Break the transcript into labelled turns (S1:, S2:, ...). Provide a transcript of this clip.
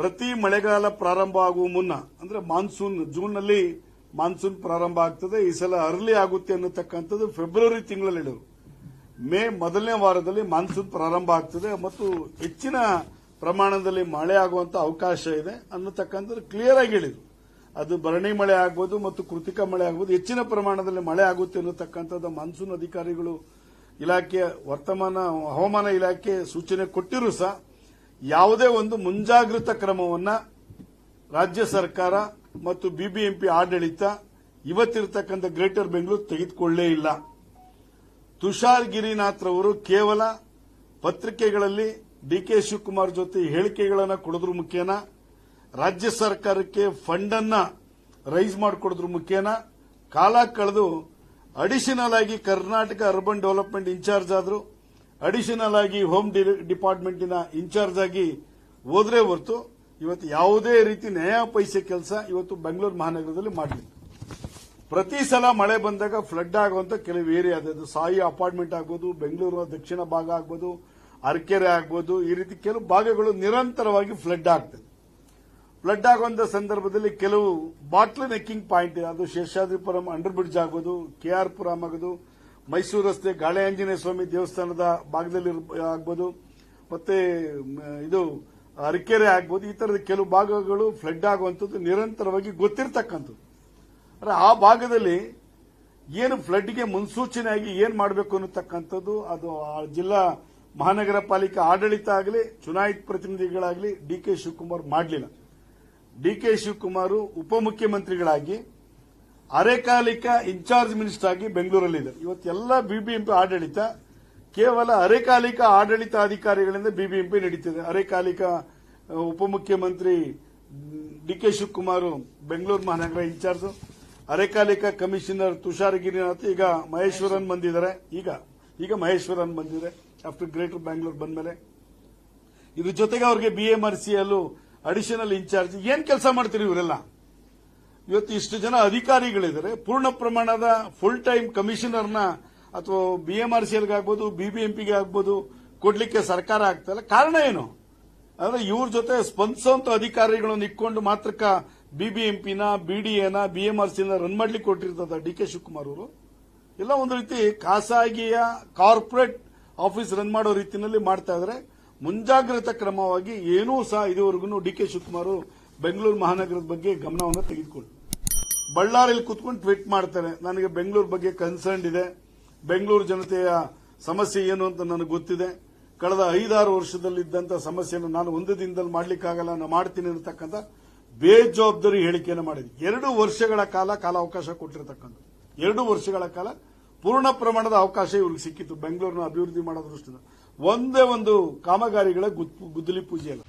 S1: ಪ್ರತಿ ಮಳೆಗಾಲ ಪ್ರಾರಂಭ ಆಗುವ ಮುನ್ನ, ಅಂದ್ರೆ ಮಾನ್ಸೂನ್ ಜೂನ್ನಲ್ಲಿ ಮಾನ್ಸೂನ್ ಪ್ರಾರಂಭ ಆಗ್ತದೆ. ಈ ಸಲ ಅರ್ಲಿ ಆಗುತ್ತೆ ಅನ್ನತಕ್ಕಂಥದ್ದು ಫೆಬ್ರವರಿ ತಿಂಗಳಲ್ಲಿ ಮೇ ಮೊದಲನೇ ವಾರದಲ್ಲಿ ಮಾನ್ಸೂನ್ ಪ್ರಾರಂಭ ಆಗ್ತದೆ ಮತ್ತು ಹೆಚ್ಚಿನ ಪ್ರಮಾಣದಲ್ಲಿ ಮಳೆ ಆಗುವಂತ ಅವಕಾಶ ಇದೆ ಅನ್ನತಕ್ಕಂಥದ್ದು ಕ್ಲಿಯರ್ ಆಗಿ ಹೇಳಿದ್ರು. ಅದು ಭರಣಿ ಮಳೆ ಆಗ್ಬೋದು ಮತ್ತು ಕೃತಿಕ ಮಳೆ ಆಗ್ಬೋದು, ಹೆಚ್ಚಿನ ಪ್ರಮಾಣದಲ್ಲಿ ಮಳೆ ಆಗುತ್ತೆ ಅನ್ನತಕ್ಕಂಥದ್ದು ಮಾನ್ಸೂನ್ ಅಧಿಕಾರಿಗಳು ಇಲಾಖೆಯ ವರ್ತಮಾನ, ಹವಾಮಾನ ಇಲಾಖೆ ಸೂಚನೆ ಕೊಟ್ಟಿರೂ ಸಹ. ಯಾವುದೇ ಒಂದು ಮುಂಜಾಗೃತಾ ಕ್ರಮವನ್ನ ರಾಜ್ಯ ಸರ್ಕಾರ ಮತ್ತು ಬಿಬಿಎಂಪಿ ಆಡಳಿತ ಇವತ್ತಿರತಕ್ಕಂಥ ಗ್ರೇಟರ್ ಬೆಂಗಳೂರು ತೆಗೆದುಕೊಳ್ಳೇ ಇಲ್ಲ. ತುಷಾರ್ ಗಿರಿನಾಥ್ ರವರು ಕೇವಲ ಪತ್ರಿಕೆಗಳಲ್ಲಿ ಡಿಕೆ ಶಿವಕುಮಾರ್ ಜೊತೆ ಹೇಳಿಕೆಗಳನ್ನು ಕೊಡೋದ್ರ ಮುಖೇನ ರಾಜ್ಯ ಸರ್ಕಾರಕ್ಕೆ ಫಂಡ್ ಅನ್ನ ರೈಸ್ ಮಾಡಿಕೊಡೋದ್ರ ಮುಖೇನ ಕಾಲ ಕಳೆದು ಅಡಿಷನಲ್ ಆಗಿ ಕರ್ನಾಟಕ ಅರ್ಬನ್ ಡೆವಲಪ್ಮೆಂಟ್ ಇನ್ಚಾರ್ಜ್ ಆದ್ರು ಅಡಿಷನಲ್ ಆಗಿ ಹೋಮ್ ಡಿಪಾರ್ಟ್ಮೆಂಟಿನ ಇನ್ಚಾರ್ಜ್ ಆಗಿ ಹೋದ್ರೆ ಹೊರತು ಇವತ್ತು ಯಾವುದೇ ರೀತಿ ನ್ಯಾಯ ಪೈಸೆ ಕೆಲಸ ಇವತ್ತು ಬೆಂಗಳೂರು ಮಹಾನಗರದಲ್ಲಿ ಮಾಡಲಿಲ್ಲ. ಪ್ರತಿ ಸಲ ಮಳೆ ಬಂದಾಗ ಫ್ಲಡ್ ಆಗುವಂತ ಕೆಲವು ಏರಿಯಾದ ಸಾಯಿ ಅಪಾರ್ಟ್ಮೆಂಟ್ ಆಗ್ಬೋದು ಬೆಂಗಳೂರು ದಕ್ಷಿಣ ಭಾಗ ಆಗ್ಬೋದು ಅರಕೆರೆ ಆಗ್ಬೋದು, ಈ ರೀತಿ ಕೆಲವು ಭಾಗಗಳು ನಿರಂತರವಾಗಿ ಫ್ಲಡ್ ಆಗ್ತದೆ. ಫ್ಲಡ್ ಆಗುವಂತ ಸಂದರ್ಭದಲ್ಲಿ ಕೆಲವು ಬಾಟ್ಲ್ ನೆಕ್ಕಿಂಗ್ ಪಾಯಿಂಟ್ ಅದು ಶೇಷಾದ್ರಿಪುರಂ ಅಂಡರ್ ಬ್ರಿಡ್ಜ್ ಆಗ್ಬೋದು ಕೆ ಆರ್ ಪುರಂ ಆಗೋದು ಮೈಸೂರು ರಸ್ತೆ ಗಾಳೆ ಆಂಜನೇಯ ಸ್ವಾಮಿ ದೇವಸ್ಥಾನದ ಭಾಗದಲ್ಲಿ ಆಗ್ಬೋದು, ಮತ್ತೆ ಇದು ಅರಕೆರೆ ಆಗ್ಬೋದು, ಈ ತರದ ಕೆಲವು ಭಾಗಗಳು ಫ್ಲಡ್ ಆಗುವಂಥದ್ದು ನಿರಂತರವಾಗಿ ಗೊತ್ತಿರತಕ್ಕಂಥದ್ದು. ಅಂದ್ರೆ ಆ ಭಾಗದಲ್ಲಿ ಏನು ಫ್ಲಡ್ಗೆ ಮುನ್ಸೂಚನೆಯಾಗಿ ಏನ್ ಮಾಡಬೇಕು ಅನ್ನತಕ್ಕಂಥದ್ದು, ಅದು ಆ ಜಿಲ್ಲಾ ಮಹಾನಗರ ಪಾಲಿಕೆ ಆಡಳಿತ ಆಗಲಿ, ಚುನಾಯಿತ ಪ್ರತಿನಿಧಿಗಳಾಗಲಿ, ಡಿ ಕೆ ಶಿವಕುಮಾರ್ ಮಾಡಲಿಲ್ಲ. ಡಿ ಕೆ ಶಿವಕುಮಾರ್ ಉಪಮುಖ್ಯಮಂತ್ರಿಗಳಾಗಿ ಅರೆಕಾಲಿಕ ಇನ್ಚಾರ್ಜ್ ಮಿನಿಸ್ಟರ್ ಆಗಿ ಬೆಂಗಳೂರಲ್ಲಿದೆ. ಇವತ್ತೆಲ್ಲ ಬಿಬಿಎಂಪಿ ಆಡಳಿತ ಕೇವಲ ಅರೆಕಾಲಿಕ ಆಡಳಿತಾಧಿಕಾರಿಗಳಿಂದ ಬಿಬಿಎಂಪಿ ನಡೀತಿದೆ. ಅರೆಕಾಲಿಕ ಉಪಮುಖ್ಯಮಂತ್ರಿ ಡಿ ಕೆ ಶಿವಕುಮಾರ್, ಬೆಂಗಳೂರು ಮಹಾನಗರ ಇನ್ಚಾರ್ಜ್, ಅರೆಕಾಲಿಕ ಕಮಿಷನರ್ ತುಷಾರ್ ಗಿರಿನಾಥ್ ಈಗ ಮಹೇಶ್ವರನ್ ಬಂದಿದ್ದಾರೆ. ಈಗ ಈಗ ಮಹೇಶ್ವರನ್ ಬಂದಿದ್ದಾರೆ ಆಫ್ಟರ್ ಗ್ರೇಟರ್ ಬ್ಯಾಂಗ್ಳೂರ್ ಬಂದ್ಮೇಲೆ. ಇದ್ರ ಜೊತೆಗೆ ಅವ್ರಿಗೆ ಬಿಎಂಆರ್ಸಿ ಅಲ್ಲೂ ಅಡಿಷನಲ್ ಇನ್ಚಾರ್ಜ್ ಏನ್ ಕೆಲಸ ಮಾಡ್ತೀರಿ ಇವರೆಲ್ಲ? ಇವತ್ತು ಇಷ್ಟು ಜನ ಅಧಿಕಾರಿಗಳಿದ್ದಾರೆ. ಪೂರ್ಣ ಪ್ರಮಾಣದ ಫುಲ್ ಟೈಮ್ ಕಮಿಷನರ್ನ ಅಥವಾ ಬಿಎಂಆರ್ಸಿಎಲ್ಗೆ ಆಗ್ಬೋದು ಬಿಬಿಎಂಪಿಗೆ ಆಗ್ಬೋದು ಕೊಡ್ಲಿಕ್ಕೆ ಸರ್ಕಾರ ಆಗ್ತಲ್ಲ ಕಾರಣ ಏನು? ಅಂದ್ರೆ ಇವ್ರ ಜೊತೆ ಸ್ಪಂದಿಸುವಂತ ಅಧಿಕಾರಿಗಳನ್ನು ಇಟ್ಕೊಂಡು ಮಾತ್ರಕ್ಕ ಬಿಬಿಎಂಪಿನ ಬಿಡಿಎನ ಬಿಎಂಆರ್ಸಿನ ರನ್ ಮಾಡ್ಲಿಕ್ಕೆ ಕೊಟ್ಟಿರ್ತದ ಡಿ ಕೆ ಶಿವಕುಮಾರ್ ಅವರು. ಎಲ್ಲ ಒಂದು ರೀತಿ ಖಾಸಗಿಯ ಕಾರ್ಪೊರೇಟ್ ಆಫೀಸ್ ರನ್ ಮಾಡೋ ರೀತಿಯಲ್ಲಿ ಮಾಡ್ತಾ ಇದ್ರೆ. ಮುಂಜಾಗ್ರತಾ ಕ್ರಮವಾಗಿ ಏನೂ ಸಹ ಇದುವರೆಗೂ ಡಿ ಕೆ ಶಿವಕುಮಾರ್ ಬೆಂಗಳೂರು ಮಹಾನಗರದ ಬಗ್ಗೆ ಗಮನವನ್ನು ತೆಗೆದುಕೊಂಡು ಬಳ್ಳಾರಿಯಲ್ಲಿ ಕೂತ್ಕೊಂಡು ಟ್ವೀಟ್ ಮಾಡ್ತಾರೆ. ನನಗೆ ಬೆಂಗಳೂರು ಬಗ್ಗೆ ಕನ್ಸರ್ನ್ ಇದೆ. ಬೆಂಗಳೂರು ಜನತೆಯ ಸಮಸ್ಯೆ ಏನು ಅಂತ ನನಗೆ ಗೊತ್ತಿದೆ. ಕಳೆದ ಐದಾರು ವರ್ಷದಲ್ಲಿದ್ದಂಥ ಸಮಸ್ಯೆಯನ್ನು ನಾನು ಒಂದು ದಿನದಲ್ಲಿ ಮಾಡಲಿಕ್ಕಾಗಲ್ಲ ನಾನು ಮಾಡ್ತೀನಿ ಅನ್ನತಕ್ಕಂಥ ಬೇಜವಾಬ್ದಾರಿ ಹೇಳಿಕೆಯನ್ನು ಮಾಡಿದೆ. ಎರಡು ವರ್ಷಗಳ ಕಾಲ ಕಾಲಾವಕಾಶ ಕೊಟ್ಟಿರತಕ್ಕಂಥ ಎರಡು ವರ್ಷಗಳ ಕಾಲ ಪೂರ್ಣ ಪ್ರಮಾಣದ ಅವಕಾಶ ಇವ್ರಿಗೆ ಸಿಕ್ಕಿತ್ತು. ಬೆಂಗಳೂರಿನ ಅಭಿವೃದ್ಧಿ ಮಾಡೋ ದೃಷ್ಟಿಯಿಂದ. ಒಂದೇ ಒಂದು ಕಾಮಗಾರಿಗಳ ಗುದ್- ಗುದ್ದಲಿ ಪೂಜೆ ಅಲ್ಲ.